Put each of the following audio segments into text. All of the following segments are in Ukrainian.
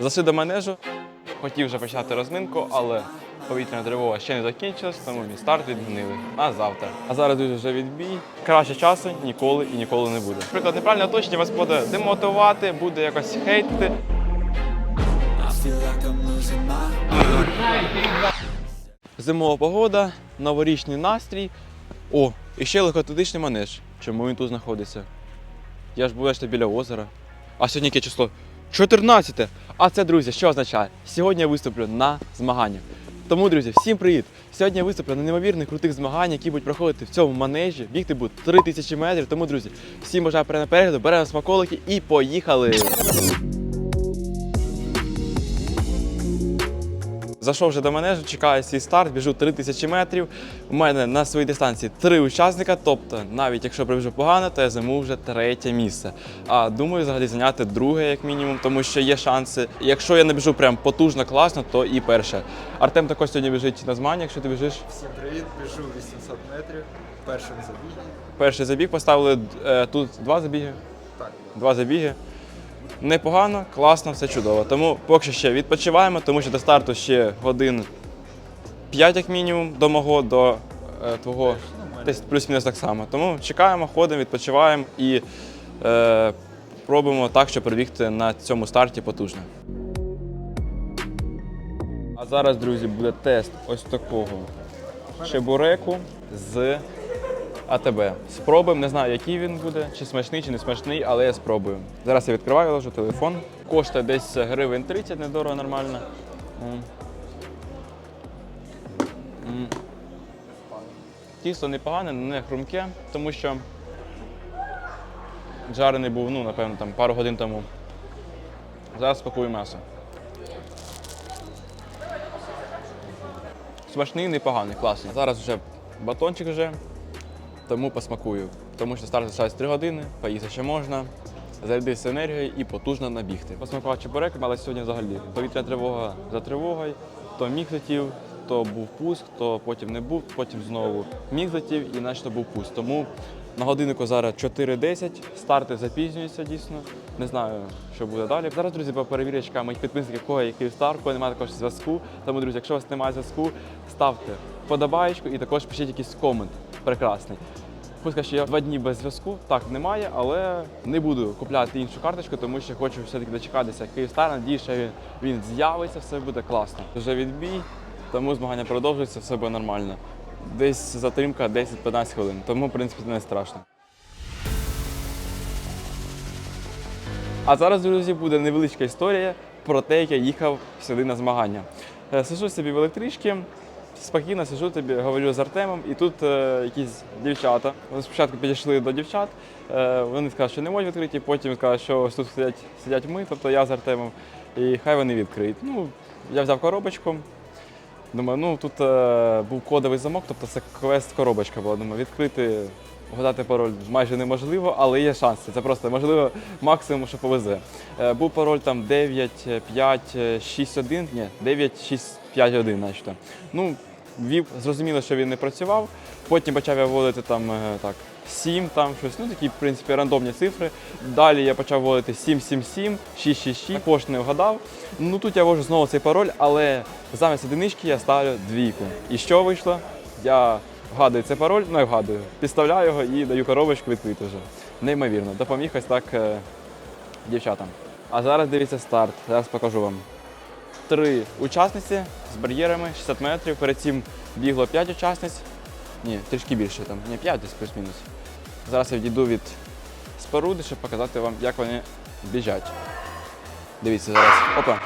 Зайшли до манежу, хотів вже почати розминку, але повітряна тривога ще не закінчилась, тому мій старт відмінили на завтра. А зараз дуже вже відбій. Краще часу ніколи і ніколи не буде. Наприклад, неправильне оточення вас буде демотивувати, буде якось хейтити. Зимова погода, новорічний настрій. О, і ще легкоатлетичний манеж. Чому він тут знаходиться? Я ж був бачите, біля озера. А сьогодні яке число? 14. А це, друзі, що означає? Сьогодні я виступлю на змаганнях. Тому, друзі, всім привіт! Сьогодні я виступлю на неймовірних крутих змаганнях, які будуть проходити в цьому манежі. Бігти будуть 3000 метрів. Тому, друзі, всім бажаю перегляду, беремо смаколики і поїхали! Зайшов вже до манежу, чекаю свій старт, біжу 3000 метрів. У мене на своїй дистанції три учасника, тобто навіть якщо пробіжу погано, то я займу вже третє місце. А думаю, взагалі зайняти друге, як мінімум, тому що є шанси. Якщо я не біжу прям потужно, класно, то і перше. Артем також сьогодні біжить на змагання, якщо ти біжиш. Всім привіт, біжу 800 метрів. Першим забіг. Перший забіг поставили е, тут два забіги. Так. Два забіги. Непогано, класно, все чудово. Тому поки ще відпочиваємо, тому що до старту ще годин 5 як мінімум до мого, до е, твого десь плюс-мінус так само. Тому чекаємо, ходимо, відпочиваємо і е, пробуємо так, щоб пробігти на цьому старті потужно. А зараз, друзі, буде тест ось такого чебуреку з АТБ. Спробуємо, не знаю, який він буде, чи смачний, чи не смачний, але я спробую. Зараз я відкриваю, ложу телефон. Коштує десь гривень 30, недорого, нормально. Тісто непогане, не хрумке, тому що жарений був, ну, напевно, там пару годин тому. Зараз спакую м'ясо. Смачний, непоганий, класний. Зараз вже батончик вже, тому посмакую. Тому що старт залишається 3 години, поїсти ще можна, зарядитися енергією і потужно набігти. Посмакував чебуреком, але сьогодні взагалі повітряна тривога за тривогою, то міг летів, то був пуск, то потім не був, потім знову міг летів і наче був пуск. Тому на годиннику зараз 4.10, старти запізнюються дійсно. Не знаю, що буде далі. Зараз, друзі, по перевірочкам моїх підписників, кого який старт, кого немає також зв'язку. Тому, друзі, якщо у вас немає зв'язку, ставте подобаєчку і також пишіть якийсь комент прекрасний. Що я два дні без зв'язку, так немає, але не буду купляти іншу карточку, тому що хочу все-таки дочекатися Київстар. Надію, що він, він з'явиться, все буде класно. Вже відбій, тому змагання продовжуються, все буде нормально. Десь затримка 10-15 хвилин, тому в принципі не страшно. А зараз, друзі, буде невеличка історія про те, як я їхав сюди на змагання. Е, Сижу собі в електричці, спокійно сижу тобі, говорю з Артемом, і тут е, якісь дівчата. Вони спочатку підійшли до дівчат, е, вони сказали, що не можуть відкрити, потім сказали, що ось тут сидять, сидять ми, тобто я з Артемом, і хай вони відкриють. Ну, я взяв коробочку. Думаю, ну тут е, був кодовий замок, тобто це квест-коробочка була. Думаю, відкрити, вгадати пароль майже неможливо, але є шанси. Це просто можливо максимум, що повезе. Е, був пароль там 9, 5, 6, 1, ні, 9, 6, 5, 1, начебто. Ну, ввів, зрозуміло, що він не працював. Потім почав я вводити там е, так. 7, там щось, ну такі, в принципі, рандомні цифри. Далі я почав вводити 777, 666, також не вгадав. Ну тут я ввожу знову цей пароль, але замість одинички я ставлю двійку. І що вийшло? Я вгадую цей пароль, ну я вгадую, підставляю його і даю коробочку відкрити вже. Неймовірно, допоміг ось так е, дівчатам. А зараз дивіться старт, зараз покажу вам. Три учасниці з бар'єрами 60 метрів. Перед цим бігло 5 учасниць. Ні, трішки більше там. Ні, 5 десь плюс-мінус. Зараз я відійду від споруди, щоб показати вам, як вони біжать. Дивіться зараз. Опа.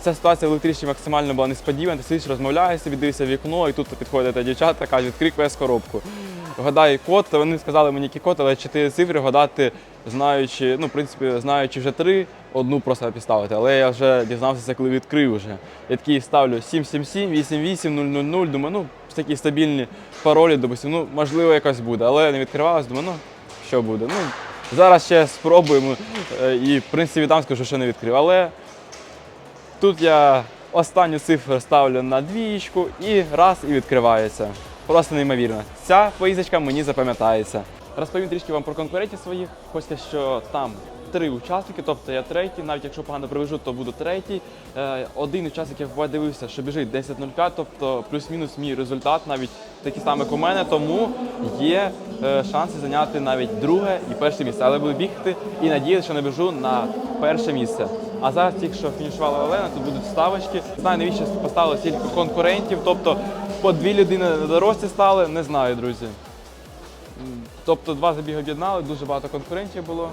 Ця ситуація в електричній максимально була несподівана. Ти сидиш, розмовляєш, собі дивишся вікно, і тут підходить та дівчата, кажуть, відкрий квест коробку. Гадай код, вони сказали мені який код, але чотири цифри гадати, знаючи, ну, в принципі, знаючи вже три, одну просто підставити. Але я вже дізнався коли відкрив вже. Я такий ставлю 777, 88, 000, думаю, ну, такі стабільні паролі, допустим, ну, можливо, якось буде. Але не відкривалась, думаю, ну, що буде. Ну, зараз ще спробуємо. е, І, в принципі, там скажу, що не відкрив. Але Тут я останню цифру ставлю на двієчку і раз і відкривається. Просто неймовірно. Ця поїздочка мені запам'ятається. Розповім трішки вам про конкурентів своїх. Хочеться, що там три учасники, тобто я третій, навіть якщо погано привежу, то буду третій. Е, Один учасник я подивився, що біжить 10.05, тобто плюс-мінус мій результат, навіть такий самий, як у мене, тому є е, шанси зайняти навіть друге і перше місце. Але буду бігти і надіюся, що набіжу на перше місце. А зараз тільки що фінішувала Олена, тут будуть ставочки. Знаю, навіщо поставили стільки конкурентів, тобто по дві людини на дорожці стали, не знаю, друзі. Тобто два забіги об'єднали, дуже багато конкурентів було.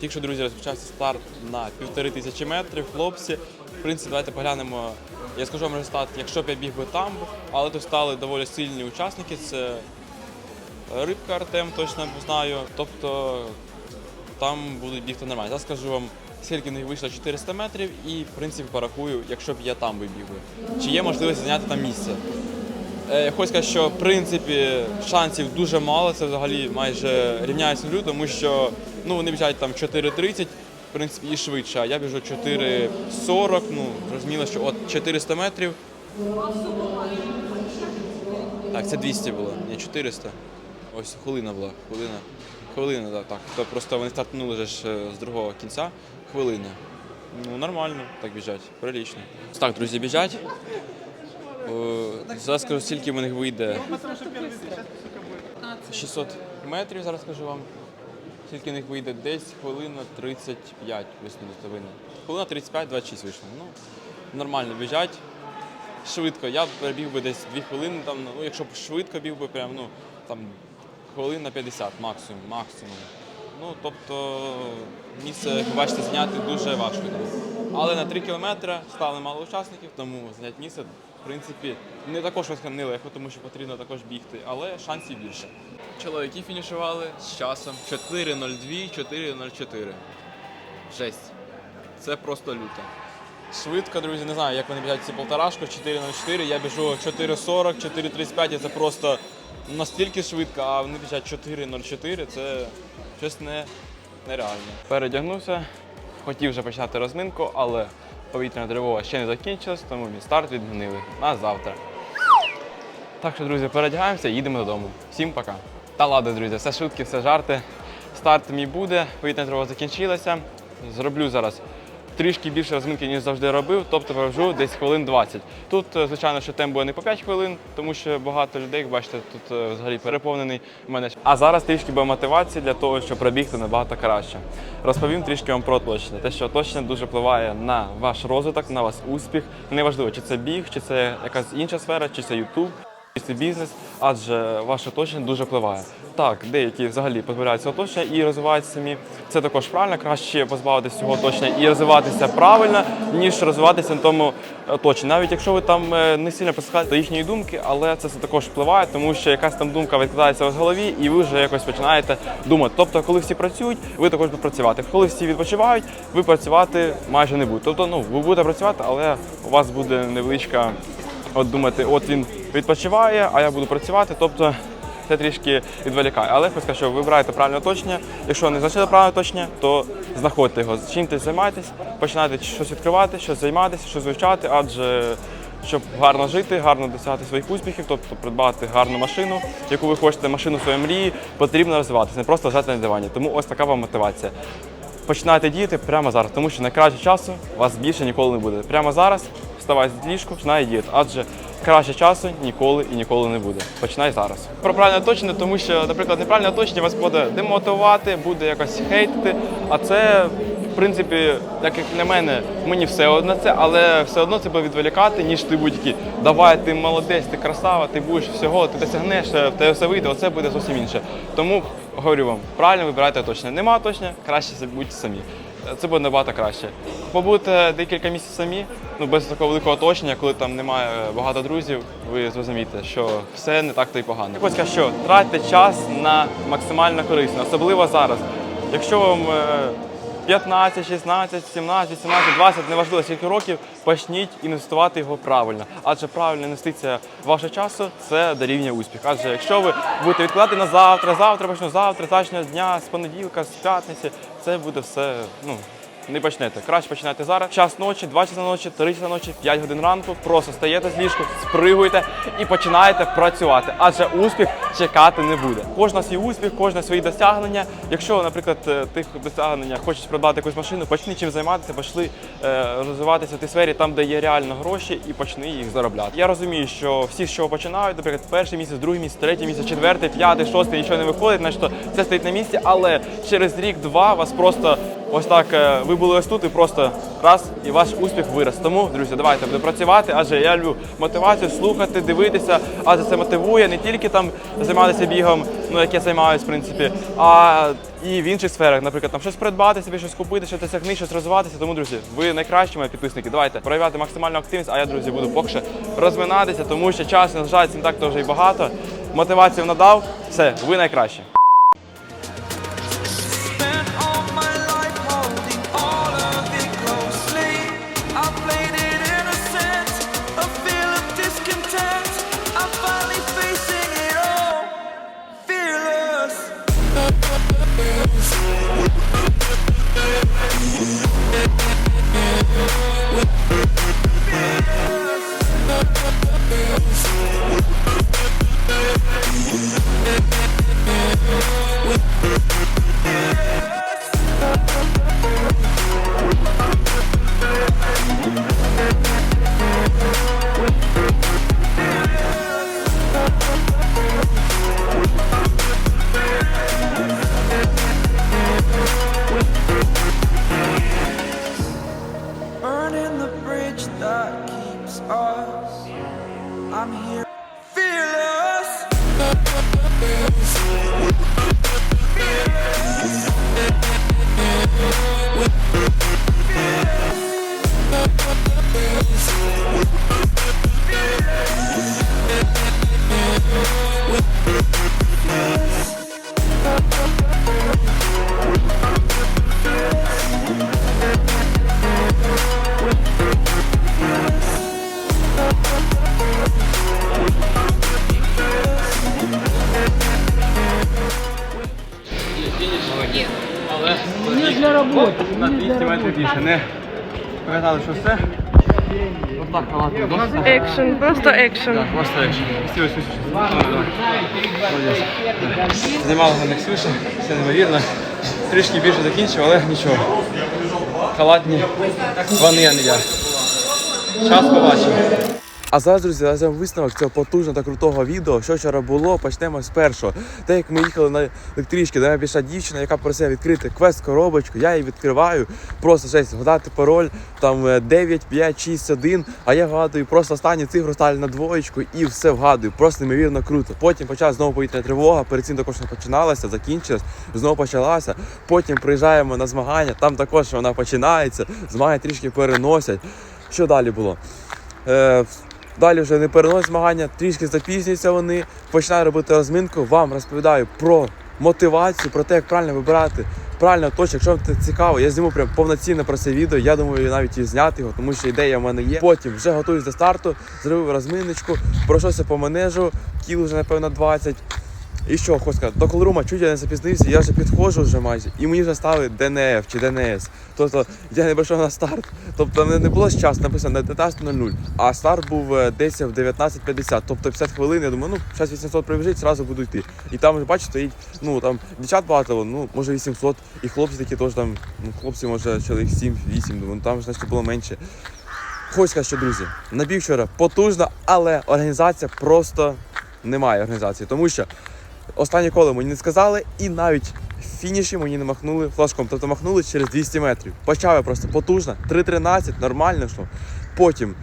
Тільки що, друзі, розпочався старт на півтори тисячі метрів. Хлопці, в принципі, давайте поглянемо. Я скажу вам результат, якщо б я біг би там, але тут стали доволі сильні учасники. Це Рибка Артем, точно знаю. Тобто там будуть бігти нормально. Зараз скажу вам, скільки в них вийшло 400 метрів, і в принципі порахую, якщо б я там би біг би. Чи є можливість зайняти там місце? Е, Я хочу сказати, що в принципі шансів дуже мало. Це взагалі майже рівняється нулю, тому що ну, вони біжать там 4.30, в принципі, і швидше. А я біжу 4.40, ну, зрозуміло, що от 400 метрів. Так, це 200 було, не 400. Ось хвилина була, хвилина. Хвилина, да, так. То просто вони стартнули вже ж е, з другого кінця. Хвилина. Ну, нормально, так біжать, прилично. Так, друзі, біжать. Зараз скажу, скільки в них вийде. 600 метрів, зараз скажу вам. Скільки в них вийде? Десь хвилина 35 плюс-мінус повинна. Хвилина 35-26 вийшло. Ну, нормально біжать. Швидко. Я б біг би десь 2 хвилини, там, ну, якщо б швидко біг би, прям, ну, там, хвилин на 50 максимум, максимум. Ну, тобто, місце, як ви бачите, зняти дуже важко. Але на 3 кілометри стали мало учасників, тому зняти місце, в принципі, не також нелегко, тому що потрібно також бігти, але шансів більше. Чоловіки фінішували з часом 4.02, 4.04. Жесть. Це просто люто. Швидко, друзі, не знаю, як вони біжать ці полторашку, 4.04, я біжу 4.40, 4.35, і це просто настільки швидко, а вони біжать 4.04, це щось не, нереально. Передягнувся, хотів вже починати розминку, але повітряна тривога ще не закінчилась, тому мій старт відмінили на завтра. Так що, друзі, передягаємося і їдемо додому. Всім пока. Та ладно, друзі, все шутки, все жарти. Старт мій буде, повітряна тривога закінчилася. Зроблю зараз трішки більше розминки, ніж завжди робив, тобто проведу десь хвилин 20. Тут, е, звичайно, що темп буде не по 5 хвилин, тому що багато людей, як бачите, тут е, взагалі переповнений мене. А зараз трішки буде мотивації для того, щоб пробігти набагато краще. Розповім трішки вам про оточення. Те, що оточення дуже впливає на ваш розвиток, на ваш успіх. Неважливо, чи це біг, чи це якась інша сфера, чи це Ютуб. Чи Це бізнес, адже ваше оточення дуже впливає. Так, деякі взагалі позбавляються оточення і розвиваються самі. Це також правильно, краще позбавитися цього оточення і розвиватися правильно, ніж розвиватися на тому оточенні. Навіть якщо ви там е, не сильно послухаєте до їхньої думки, але це все також впливає, тому що якась там думка відкладається в голові, і ви вже якось починаєте думати. Тобто, коли всі працюють, ви також будете працювати. Коли всі відпочивають, ви працювати майже не будете. Тобто, ну ви будете працювати, але у вас буде невеличка от думати, от він відпочиває, а я буду працювати. Тобто це трішки відволікає. Але хочу сказати, що вибирайте правильне оточення. Якщо не знайшли правильне оточення, то знаходьте його. Чим ти займаєтесь, починайте щось відкривати, щось займатися, щось вивчати, адже щоб гарно жити, гарно досягати своїх успіхів, тобто придбати гарну машину, яку ви хочете, машину своєї мрії, потрібно розвиватися, не просто лежати на дивані. Тому ось така вам мотивація. Починайте діяти прямо зараз, тому що найкраще часу вас більше ніколи не буде. Прямо зараз вставай з ліжку, починай діяти, адже краще часу ніколи і ніколи не буде. Починай зараз. Про правильне оточення, тому що, наприклад, неправильне оточення вас буде демотивувати, буде якось хейтити, а це. В принципі, як для мене, мені все одно це, але все одно це буде відволікати, ніж ти будь-який. Давай, ти молодець, ти красава, ти будеш всього, ти досягнеш, е, в тебе все вийде, оце буде зовсім інше. Тому говорю вам, правильно вибирайте точно. Нема точно, краще будьте самі. Це буде набагато краще. Побути декілька місяців самі, ну без такого великого оточення, коли там немає багато друзів, ви зрозумієте, що все не так то й погано. Я хочу сказати, тратьте час на максимально корисне, особливо зараз. Якщо вам е, 15, 16, 17, 18, 20, неважливо скільки років, почніть інвестувати його правильно. Адже правильна інвестиція вашого часу це дорівнює успіх. Адже якщо ви будете відкладати на завтра, завтра почну завтра, завтрашнього дня, з понеділка, з п'ятниці, це буде все ну, не почнете. Краще починайте зараз. Час ночі, 2 часа ночі, 3 часа ночі, 5 годин ранку. Просто стаєте з ліжку, спригуєте і починаєте працювати. Адже успіх чекати не буде. Кожна свій успіх, кожне свої досягнення. Якщо, наприклад, е, ти в досягнення хочеш придбати якусь машину, почни чим займатися, почни е, розвиватися в тій сфері там, де є реально гроші, і почни їх заробляти. Я розумію, що всі, чого починають, наприклад, перший місяць, другий місяць, третій місяць, четвертий, п'ятий, шостий, нічого не виходить, значить це стоїть на місці, але через рік-два вас просто ось так е, ви були ось тут і просто раз і ваш успіх вирос. Тому, друзі, давайте будемо працювати, адже я люблю мотивацію, слухати, дивитися, адже це мотивує не тільки там займатися бігом, ну як я займаюся, в принципі, а і в інших сферах, наприклад, там щось придбати собі, щось купити, щось досягни, щось розвиватися. Тому, друзі, ви найкращі мої підписники. Давайте проявляти максимальну активність. А я, друзі, буду поки що розминатися, тому що час на жаль, не так то вже і багато. Мотивацію надав. Все, ви найкращі. The bridge that keeps us. I'm here, 200 метрів. Не показали, що все. Отак халатно досить. Екшен, просто екшен. Так, просто екшн. Знімала мене Ксюша, все неймовірно. Трішки більше закінчив, але нічого. Халатні вони, а не я. Час побачимо. А зараз, друзі, разом висновок цього потужного та крутого відео. Що вчора було, почнемо з першого. Те, як ми їхали на електричці, до мене пішла дівчина, яка просила відкрити квест-коробочку, я її відкриваю, просто жесть, вгадати пароль, там е, 9, 5, 6, 1, а я вгадую просто останню цифру ставлю на двоєчку і все вгадую. Просто неймовірно круто. Потім почалась знову повітряна тривога, перед цим також не починалася, закінчилась, знову почалася. Потім приїжджаємо на змагання, там також вона починається, змагання трішки переносять. Що далі було? Е, Далі вже не переносять змагання, трішки запізнюються вони. починають робити розминку. Вам розповідаю про мотивацію, про те, як правильно вибирати правильно точно. Якщо вам це цікаво, я зніму прям повноцінно про це відео. Я думаю, навіть і зняти його, тому що ідея в мене є. Потім вже готуюсь до старту, зробив розминочку, пройшовся по манежу, кіл вже напевно 20. І що, хочу сказати, до колорума чуть я не запізнився, я вже підходжу вже майже, і мені вже стали ДНФ чи ДНС. Тобто я не прийшов на старт. Тобто не було з часу написано 19.00, а старт був е, десь в 19.50, тобто 50 хвилин. Я думаю, ну зараз 800 пробіжить, зразу буду йти. І там вже бачите, стоїть, ну там дівчат багато, ну може 800, і хлопці такі теж там, ну хлопці, може чоловік 7-8, думаю, ну, там значить було менше. Хочу сказати, що друзі, набіг вчора потужно, але організація просто немає організації, тому що останнє коло мені не сказали, і навіть в фініші мені не махнули флажком. Тобто махнули через 200 метрів. Почав я просто потужно, 3.13, нормально йшло. Потім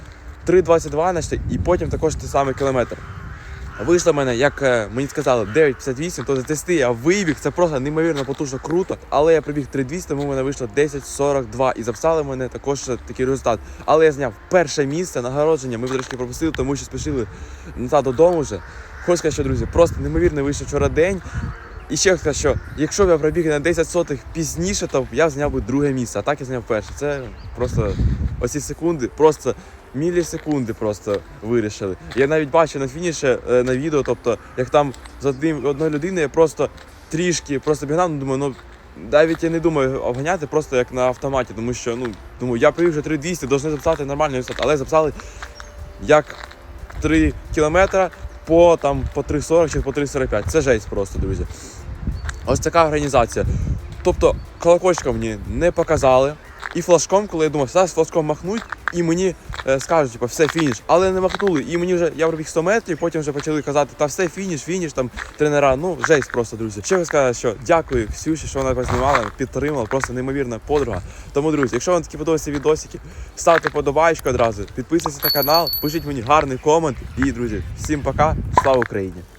3.22, значить, і потім також той самий кілометр. Вийшло в мене, як е, мені сказали, 9.58, то за 10 я вибіг, це просто неймовірно потужно круто. Але я прибіг 3.200, тому в мене вийшло 10.42 і записали мене також е, такий результат. Але я зняв перше місце нагородження. Ми трошки пропустили, тому що спішили назад додому вже. Хочу сказати, що друзі, просто неймовірно вийшов вчора день. І ще сказати, що якщо б я пробіг на 10 сотих пізніше, то я зняв би друге місце, а так я зняв перше. Це просто оці секунди, просто мілісекунди просто вирішили. Я навіть бачив на фініші е, на відео, тобто, як там з одним одної людини я просто трішки просто бігнав, ну думаю, ну навіть я не думаю обганяти просто як на автоматі, тому що ну думаю, я привів вже 3200, повинні записати нормальний результат, але записали як 3 кілометри по там по 3.40 чи по 3.45. Це жесть просто, друзі. Ось така організація. Тобто колокольчика мені не показали. І флажком, коли я думав, зараз флажком махнуть, і мені е, скажуть, типу, все, фініш. Але не махнули. І мені вже я пробіг 100 метрів, потім вже почали казати, та все, фініш, фініш, там тренера. Ну, жесть просто, друзі. Ще сказати, що дякую Ксюші, що вона познімала, підтримала, просто неймовірна подруга. Тому, друзі, якщо вам такі подобаються відосики, ставте подобаєчку одразу, підписуйтесь на канал, пишіть мені гарний комент. І, друзі, всім пока, слава Україні!